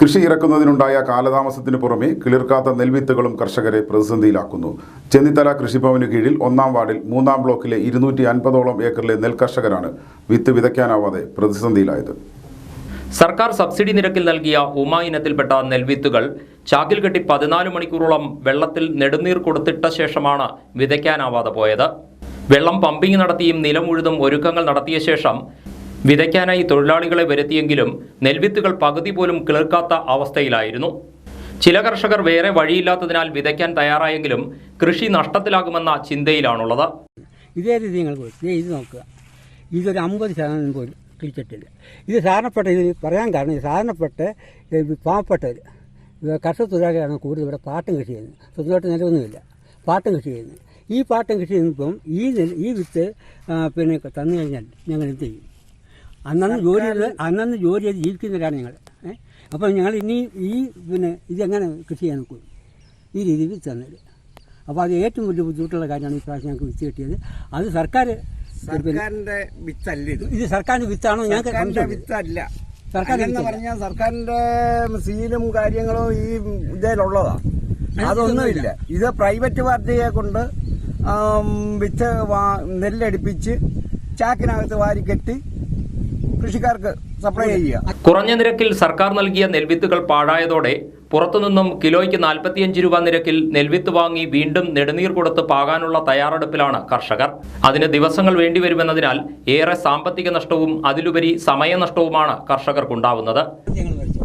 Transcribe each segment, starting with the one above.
കൃഷി ഇറക്കുന്നതിനുണ്ടായ കാലതാമസത്തിന് പുറമെ കിളിർക്കാത്ത നെൽവിത്തുകളും കർഷകരെ പ്രതിസന്ധിയിലാക്കുന്നു. ചെന്നിത്തല കൃഷിഭവന് കീഴിൽ ഒന്നാം വാർഡിൽ മൂന്നാം ബ്ലോക്കിലെ ഇരുന്നൂറ്റി അൻപതോളം ഏക്കറിലെ നെൽ കർഷകരാണ് വിത്ത് വിതയ്ക്കാനാവാതെ പ്രതിസന്ധിയിലായത്. സർക്കാർ സബ്സിഡി നിരക്കിൽ നൽകിയ ഉമ ഇനത്തിൽപ്പെട്ട നെൽവിത്തുകൾ ചാക്കിൽ കെട്ടി പതിനാല് മണിക്കൂറോളം വെള്ളത്തിൽ നെടുനീർ കൊടുത്തിട്ട ശേഷമാണ് വിതയ്ക്കാനാവാതെ പോയത്. വെള്ളം പമ്പിംഗ് നടത്തിയും നിലമുഴുതും ഒരുക്കങ്ങൾ നടത്തിയ ശേഷം വിതയ്ക്കാനായി തൊഴിലാളികളെ വരുത്തിയെങ്കിലും നെൽവിത്തുകൾ പകുതി പോലും കിളിർക്കാത്ത അവസ്ഥയിലായിരുന്നു. ചില കർഷകർ വേറെ വഴിയില്ലാത്തതിനാൽ വിതയ്ക്കാൻ തയ്യാറായെങ്കിലും കൃഷി നഷ്ടത്തിലാകുമെന്ന ചിന്തയിലാണുള്ളത്. ഇതേ രീതി നിങ്ങൾ ഇത് നോക്കുക. ഇതൊരു അമ്പത് ശതമാനം പോലും കിഴിച്ചിട്ടില്ല ഇത് സാധാരണപ്പെട്ട ഇത് പറയാൻ കാരണം ഇത് സാധാരണപ്പെട്ട പാവപ്പെട്ടവർ കർഷക തൊഴിലാളികളാണ് കൂടുതൽ ഇവിടെ പാട്ടം കൃഷി ചെയ്യുന്നത്. സ്വന്തമായിട്ട് നിലവൊന്നുമില്ല. പാട്ടം കൃഷി ചെയ്യുന്നത്. ഈ പാട്ടം കൃഷി ചെയ്യുമ്പം ഈ ഈ വിത്ത് പിന്നെ തന്നു കഴിഞ്ഞാൽ ഞങ്ങൾ എന്ത് ചെയ്യും? അന്നന്ന് ജോലി ചെയ്ത് അന്നന്ന് ജോലി ചെയ്ത് ജീവിക്കുന്നവരാണ് ഞങ്ങൾ ഏഹ് അപ്പോൾ ഞങ്ങൾ ഇനി ഈ പിന്നെ ഇതെങ്ങനെ കൃഷി ചെയ്യാൻ നോക്കും? ഈ രീതിയിൽ തന്നത്. അപ്പോൾ അത് ഏറ്റവും വലിയ ബുദ്ധിമുട്ടുള്ള കാര്യമാണ് ഈ പ്രാവശ്യം ഞങ്ങൾക്ക് വിത്ത് കിട്ടിയത്. അത് സർക്കാർ സർക്കാരിന്റെ വിത്തല്ല ഇത്. ഇത് സർക്കാരിന്റെ വിത്താണോ ഞങ്ങൾക്ക് സർക്കാരിന്റെ. വിത്തല്ല. സർക്കാർ എന്ന് പറഞ്ഞാൽ സർക്കാരിന്റെ സീലും കാര്യങ്ങളും ഈ ഇതിലുള്ളതാ. അതൊന്നുമില്ല ഇത് പ്രൈവറ്റ് പാർട്ടിയെ കൊണ്ട് വിത്ത് നെല്ലടിപ്പിച്ച് ചാക്കിനകത്ത് വാരി കെട്ടി കൃഷിക്കാർക്ക് സപ്ലൈ ചെയ്യുക. കുറഞ്ഞ നിരക്കിൽ സർക്കാർ നൽകിയ നെൽവിത്തുകൾ പാഴായതോടെ പുറത്തുനിന്നും കിലോയ്ക്ക് നാൽപ്പത്തിയഞ്ച് രൂപ നിരക്കിൽ നെൽവിത്ത് വാങ്ങി വീണ്ടും നെടുനീർ കൊടുത്ത് പാകാനുള്ള തയ്യാറെടുപ്പിലാണ് കർഷകർ. അതിന് ദിവസങ്ങൾ വേണ്ടിവരുമെന്നതിനാൽ ഏറെ സാമ്പത്തിക നഷ്ടവും അതിലുപരി സമയനഷ്ടവുമാണ് കർഷകർക്കുണ്ടാവുന്നത്.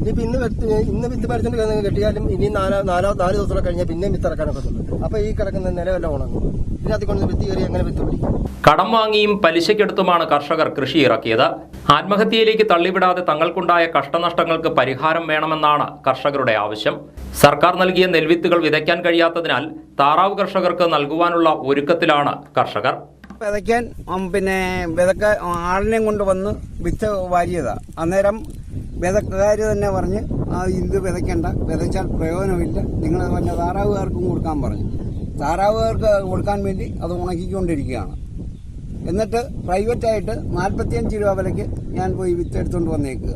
ഇനിയിപ്പോ ഇന്ന് വിത്ത് ഇന്ന് വിത്ത് പറിച്ചിട്ട് കിടന്ന് കെട്ടിയാലും ഇനി നാലോ നാലോ നാല് ദിവസം കഴിഞ്ഞാൽ പിന്നെയും വിത്ത് ഇറക്കാനൊക്കെ ഒക്കത്തുള്ളൂ അപ്പൊ ഈ കിടക്കുന്ന നിലവെല്ലാം ഉണങ്ങും ഇതിനകത്ത് കൊണ്ട് വിത്ത് കയറി എങ്ങനെ വിത്ത് പിടിക്കും? കടം വാങ്ങിയും പലിശയ്ക്കെടുത്തുമാണ് കർഷകർ കൃഷി ഇറക്കിയത്. ആത്മഹത്യയിലേക്ക് തള്ളിവിടാതെ തങ്ങൾക്കുണ്ടായ കഷ്ടനഷ്ടങ്ങൾക്ക് പരിഹാരം വേണമെന്നാണ് കർഷകരുടെ ആവശ്യം. സർക്കാർ നൽകിയ നെൽവിത്തുകൾ വിതയ്ക്കാൻ കഴിയാത്തതിനാൽ താറാവ് കർഷകർക്ക് നൽകുവാനുള്ള ഒരുക്കത്തിലാണ് കർഷകർ. വിതയ്ക്കാൻ പിന്നെ വിതക്ക ആളിനെയും കൊണ്ടുവന്ന് വിത്ത് വാരിയതാ. അന്നേരം വിതക്കാർ തന്നെ പറഞ്ഞ് ആ ഇത് വിതയ്ക്കണ്ട. വിതച്ചാൽ പ്രയോജനമില്ല. നിങ്ങൾ പറഞ്ഞ താറാവുകാർക്കും കൊടുക്കാൻ പറഞ്ഞു. താറാവുകാർക്ക് കൊടുക്കാൻ വേണ്ടി അത് ഉണക്കിക്കൊണ്ടിരിക്കുകയാണ്. എന്നിട്ട് പ്രൈവറ്റായിട്ട് നാൽപ്പത്തിയഞ്ച് രൂപ വിലയ്ക്ക് ഞാൻ പോയി വിത്തെടുത്തുകൊണ്ട് വന്നേക്കുക.